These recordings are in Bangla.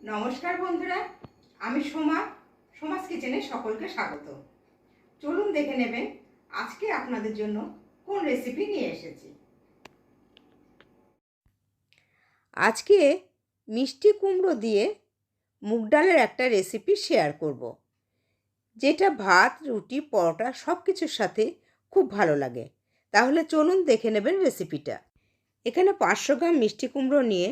নমস্কার বন্ধুরা, আমি সোমা সমাজ কিচেনে সকলকে স্বাগত। চলুন দেখে নেবেন আজকে আপনাদের জন্য কোন রেসিপি নিয়ে এসেছি। আজকে মিষ্টি কুমড়ো দিয়ে মুগ ডালের একটা রেসিপি শেয়ার করব, যেটা ভাত, রুটি, পরোটা সব কিছুর সাথে খুব ভালো লাগে। তাহলে চলুন দেখে নেবেন রেসিপিটা এখানে পাঁচশো গ্রাম মিষ্টি কুমড়ো নিয়ে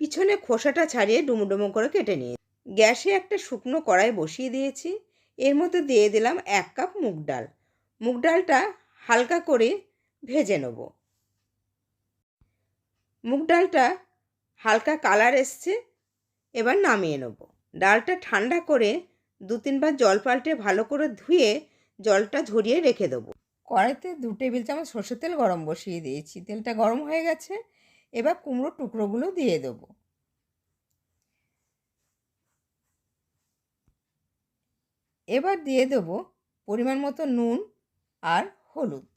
পিছনে খোসাটা ছাড়িয়ে ডুমো ডুমো করে কেটে নিয়ে গ্যাসে একটা শুকনো কড়াই বসিয়ে দিয়েছি। এর মধ্যে দিয়ে দিলাম এক কাপ মুগ ডাল। মুগ ডালটা হালকা করে ভেজে নেব। মুগ ডালটা হালকা কালার এসছে, এবার নামিয়ে নেব। ডালটা ঠান্ডা করে দু তিনবার জল পাল্টে ভালো করে ধুয়ে জলটা ঝরিয়ে রেখে দেবো। কড়াইতে দু টেবিল চামচ সর্ষের তেল গরম বসিয়ে দিয়েছি। তেলটা গরম হয়ে গেছে। এবার কুমড়ো টুকরোগুলো দিয়ে দেবো। এবার দিয়ে দেবো পরিমাণ মতো নুন আর হলুদ।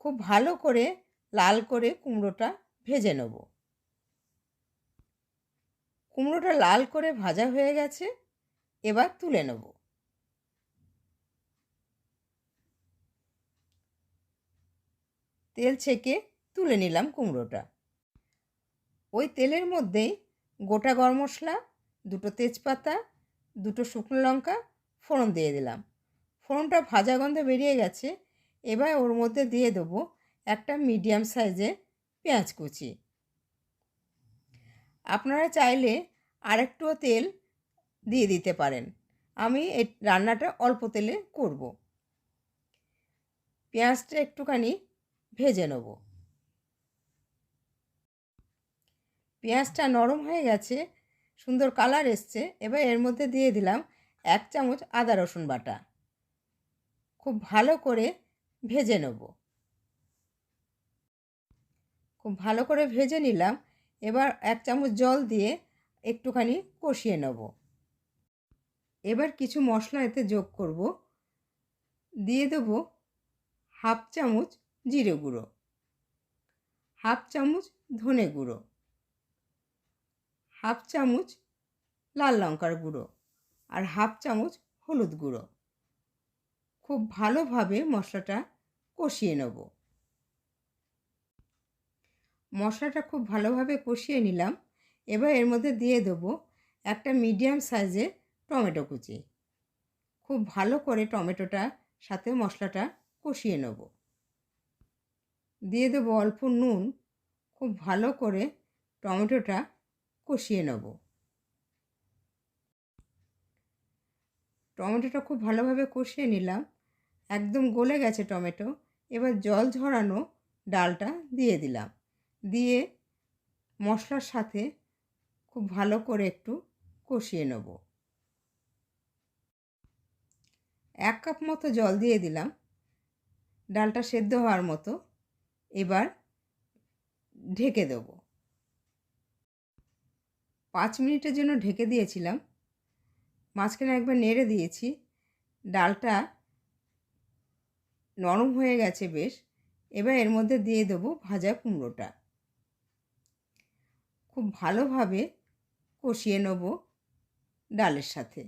খুব ভালো করে লাল করে কুমড়োটা ভেজে নেব। কুমড়োটা লাল করে ভাজা হয়ে গেছে, এবার তুলে নেব। তেল ছেঁকে তুলে নিলাম কুমড়োটা। ওই তেলের মধ্যেই গোটা গরম মশলা, দুটো তেজপাতা, দুটো শুকনো লঙ্কা, ফোড়ন দিয়ে দিলাম। ফোড়নটা ভাজা গন্ধ বেরিয়ে গেছে। এবার ওর মধ্যে দিয়ে দেবো একটা মিডিয়াম সাইজের পেঁয়াজ কুচি। আপনারা চাইলে আরেকটুও তেল দিয়ে দিতে পারেন। আমি এই রান্নাটা অল্প তেলে করব। পেঁয়াজটা একটুখানি ভেজে নেব। পেঁয়াজটা নরম হয়ে গেছে, সুন্দর কালার এসছে, এবার এর মধ্যে দিয়ে দিলাম এক চামচ আদা রসুন বাটা। খুব ভালো করে ভেজে নেব। খুব ভালো করে ভেজে নিলাম, এবার এক চামচ জল দিয়ে একটুখানি কষিয়ে নেব। এবার কিছু মশলা এতে যোগ করব। দিয়ে দেবো হাফ চামচ জিরে গুঁড়ো, হাফ চামচ ধনে গুঁড়ো। হাফ চামচ লাল লঙ্কার গুঁড়ো আর হাফ চামচ হলুদ গুঁড়ো। খুব ভালোভাবে মশলাটা কষিয়ে নেব। মশলাটা খুব ভালোভাবে কষিয়ে নিলাম। এবার এর মধ্যে দিয়ে দেবো একটা মিডিয়াম সাইজের টমেটো কুচি। খুব ভালো করে টমেটোটা সাথে মশলাটা কষিয়ে নেব। দিয়ে দেবো অল্প নুন। খুব ভালো করে টমেটোটা কষিয়ে নেব। টমেটোটা খুব ভালোভাবে কষিয়ে নিলাম। একদম গলে গেছে টমেটো। এবার জল ঝরানো ডালটা দিয়ে দিলাম। দিয়ে মশলার সাথে খুব ভালো করে একটু কষিয়ে নেব। এক কাপ মতো জল দিয়ে দিলাম। ডালটা সেদ্ধ হওয়ার মতো। এবার ঢেকে দেবো। পাঁচ মিনিটের জন্য ঢেকে দিয়েছিলাম। মাঝখানে একবার নেড়ে দিয়েছি। ডালটা নরম হয়ে গেছে বেশ। এবার এর মধ্যে দিয়ে দেবো ভাজা কুমড়োটা। খুব ভালোভাবে কষিয়ে নেব ডালের সাথে।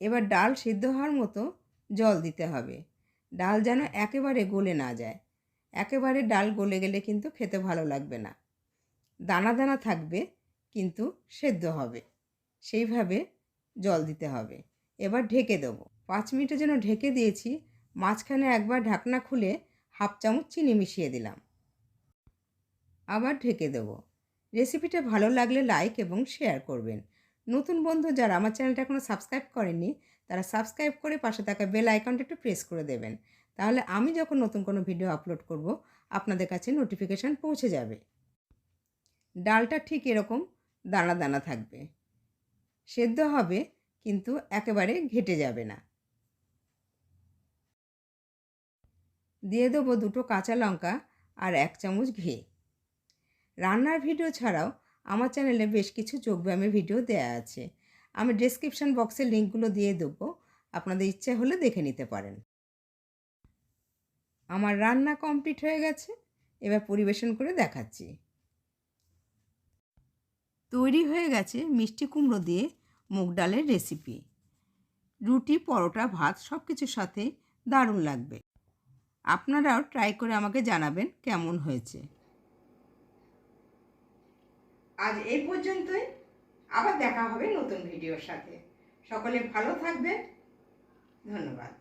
এবার ডাল সিদ্ধ হওয়ার মতো জল দিতে হবে। ডাল যেন একেবারে গলে না যায়। একেবারে ডাল গলে গেলে কিন্তু খেতে ভালো লাগবে না। দানা দানা থাকবে, কিন্তু সেদ্ধ হবে। সেইভাবে জল দিতে হবে। এবার ঢেকে দেবো। পাঁচ মিনিটের জন্য ঢেকে দিয়েছি। মাঝখানে একবার ঢাকনা খুলে হাফ চামচ চিনি মিশিয়ে দিলাম। আবার ঢেকে দেবো। রেসিপিটা ভালো লাগলে লাইক এবং শেয়ার করবেন। নতুন বন্ধু যারা আমার চ্যানেলটা এখনও সাবস্ক্রাইব করেননি, তারা সাবস্ক্রাইব করে পাশে থাকা বেল আইকনটা একটু প্রেস করে দেবেন। তাহলে আমি যখন নতুন কোনো ভিডিও আপলোড করব, আপনাদের কাছে নোটিফিকেশান পৌঁছে যাবে। ডালটা ঠিক এরকম দানা দানা থাকবে। সেদ্ধ হবে, কিন্তু একেবারে ঘেটে যাবে না। দিয়ে দেবো দুটো কাঁচা লঙ্কা আর এক চামচ ঘি। রান্নার ভিডিও ছাড়াও আমার চ্যানেলে বেশ কিছু যোগব্যায়ামের ভিডিও দেয়া আছে। আমি ডেসক্রিপশান বক্সে লিঙ্কগুলো দিয়ে দেবো, আপনাদের ইচ্ছে হলে দেখে নিতে পারেন। আমার রান্না কমপ্লিট হয়ে গেছে, এবার পরিবেশন করে দেখাচ্ছি। তৈরি হয়ে গেছে মিষ্টি কুমড়ো দিয়ে মুগ ডালের রেসিপি রুটি, পরোটা, ভাত সব কিছুর সাথে দারুণ লাগবে। আপনারাও ট্রাই করে আমাকে জানাবেন কেমন হয়েছে। আজ এই পর্যন্তই। আবার দেখা হবে নতুন ভিডিওর সাথে। সকলে ভালো থাকবেন। ধন্যবাদ।